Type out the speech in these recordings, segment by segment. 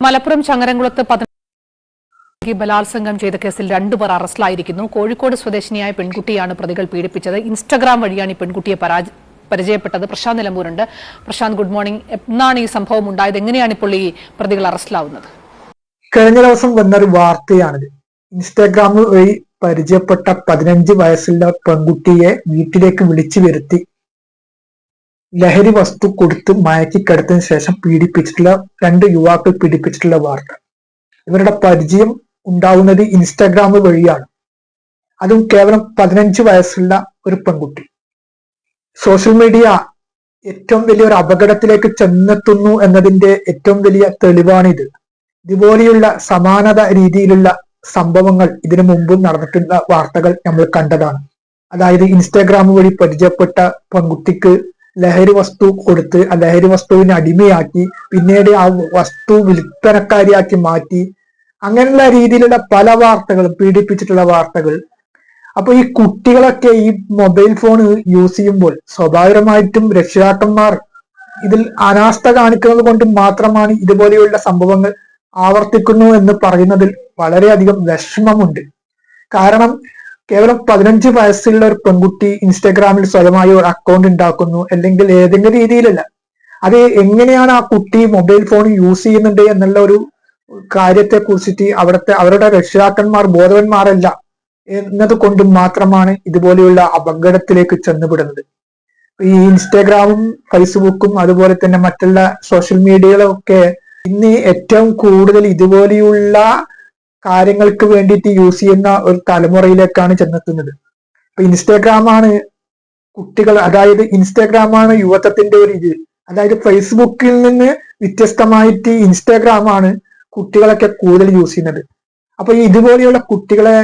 മലപ്പുറം ചങ്ങരംകുളത്ത് പതിനെട്ട് ബലാത്സംഗം ചെയ്ത കേസിൽ രണ്ടുപേർ അറസ്റ്റിലായിരിക്കുന്നു. കോഴിക്കോട് സ്വദേശിനിയായ പെൺകുട്ടിയാണ് പ്രതികൾ പീഡിപ്പിച്ചത്. ഇൻസ്റ്റഗ്രാം വഴിയാണ് ഈ പെൺകുട്ടിയെ പരിചയപ്പെട്ടത്. പ്രശാന്ത് നിലമ്പൂരുണ്ട്. Prashanth good morning. എന്നാണ് ഈ സംഭവം ഉണ്ടായത്? എങ്ങനെയാണ് ഇപ്പോൾ ഈ പ്രതികൾ അറസ്റ്റിലാവുന്നത്? കഴിഞ്ഞ ദിവസം വന്നൊരു വാർത്തയാണിത്. ഇൻസ്റ്റാഗ്രാമിൽ പരിചയപ്പെട്ട പതിനഞ്ച് വയസ്സുള്ള പെൺകുട്ടിയെ വീട്ടിലേക്ക് വിളിച്ചു വരുത്തി. ലഹരി വസ്തു കൊടുത്ത് മയക്കിക്കെടുത്തതിന് ശേഷം പീഡിപ്പിച്ചിട്ടുള്ള രണ്ട് യുവാക്കൾ പീഡിപ്പിച്ചിട്ടുള്ള വാർത്ത. ഇവരുടെ പരിചയം ഉണ്ടാവുന്നത് ഇൻസ്റ്റാഗ്രാം വഴിയാണ്. അതും കേവലം പതിനഞ്ച് വയസ്സുള്ള ഒരു പെൺകുട്ടി. സോഷ്യൽ മീഡിയ ഏറ്റവും വലിയൊരു അപകടത്തിലേക്ക് ചെന്നെത്തുന്നു എന്നതിന്റെ ഏറ്റവും വലിയ തെളിവാണിത്. ഇതുപോലെയുള്ള സമാനത രീതിയിലുള്ള സംഭവങ്ങൾ ഇതിനു മുമ്പും നടന്നിട്ടുള്ള വാർത്തകൾ നമ്മൾ കണ്ടതാണ്. അതായത് ഇൻസ്റ്റാഗ്രാം വഴി പരിചയപ്പെട്ട പെൺകുട്ടിക്ക് ലഹരി വസ്തു കൊടുത്ത് ആ ലഹരി വസ്തുവിനെ അടിമയാക്കി പിന്നീട് ആ വസ്തു വിൽപ്പനക്കാരിയാക്കി മാറ്റി. അങ്ങനെയുള്ള രീതിയിലുള്ള പല വാർത്തകളും പീഡിപ്പിച്ചിട്ടുള്ള വാർത്തകൾ. അപ്പൊ ഈ കുട്ടികളൊക്കെ ഈ മൊബൈൽ ഫോൺ യൂസ് ചെയ്യുമ്പോൾ സ്വാഭാവികമായിട്ടും രക്ഷിതാക്കന്മാർ ഇതിൽ അനാസ്ഥ കാണിക്കുന്നത് കൊണ്ട് മാത്രമാണ് ഇതുപോലെയുള്ള സംഭവങ്ങൾ ആവർത്തിക്കുന്നു എന്ന് പറയുന്നതിൽ വളരെയധികം വിഷമമുണ്ട്. കാരണം കേവലം പതിനഞ്ച് വയസ്സുള്ള ഒരു പെൺകുട്ടി ഇൻസ്റ്റാഗ്രാമിൽ സ്വയമായി ഒരു അക്കൗണ്ട് ഉണ്ടാക്കുന്നു അല്ലെങ്കിൽ ഏതെങ്കിലും രീതിയിലല്ല. അത് എങ്ങനെയാണ് ആ കുട്ടി മൊബൈൽ ഫോൺ യൂസ് ചെയ്യുന്നുണ്ട് എന്നുള്ള ഒരു കാര്യത്തെ കുറിച്ചിട്ട് അവിടുത്തെ അവരുടെ രക്ഷിതാക്കന്മാർ ബോധവന്മാരല്ല എന്നത് കൊണ്ട് മാത്രമാണ് ഇതുപോലെയുള്ള അപകടത്തിലേക്ക് ചെന്നുപെടുന്നത്. ഈ ഇൻസ്റ്റാഗ്രാമും ഫേസ്ബുക്കും അതുപോലെ തന്നെ മറ്റുള്ള സോഷ്യൽ മീഡിയകളൊക്കെ ഇന്ന് ഏറ്റവും കൂടുതൽ ഇതുപോലെയുള്ള കാര്യങ്ങൾക്ക് വേണ്ടിയിട്ട് യൂസ് ചെയ്യുന്ന ഒരു തലമുറയിലേക്കാണ് ചെന്നെത്തുന്നത്. ഇപ്പൊ ഇൻസ്റ്റാഗ്രാം ആണ് കുട്ടികൾ അതായത് ഇൻസ്റ്റാഗ്രാം ആണ് യുവത്വത്തിന്റെ ഒരു ഇത്. അതായത് ഫേസ്ബുക്കിൽ നിന്ന് വ്യത്യസ്തമായിട്ട് ഇൻസ്റ്റാഗ്രാം ആണ് കുട്ടികളൊക്കെ കൂടുതൽ യൂസ് ചെയ്യുന്നത്. അപ്പൊ ഇതുപോലെയുള്ള കുട്ടികളെ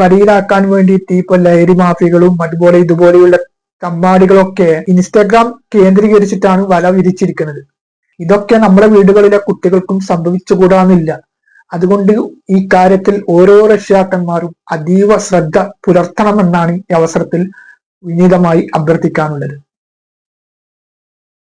വരിയിലാക്കാൻ വേണ്ടിയിട്ട് ഇപ്പൊ ലഹരി മാഫികളും അതുപോലെ ഇതുപോലെയുള്ള കമ്പാടികളൊക്കെ ഇൻസ്റ്റാഗ്രാം കേന്ദ്രീകരിച്ചിട്ടാണ് വല വിരിച്ചിരിക്കുന്നത്. ഇതൊക്കെ നമ്മുടെ വീടുകളിലെ കുട്ടികൾക്കും സംഭവിച്ചുകൂടാന്നില്ല. അതുകൊണ്ട് ഈ കാര്യത്തിൽ ഓരോ രക്ഷിതാക്കന്മാരും അതീവ ശ്രദ്ധ പുലർത്തണമെന്നാണ് ഈ അവസരത്തിൽ വിനീതമായി അഭ്യർത്ഥിക്കാനുള്ളത്.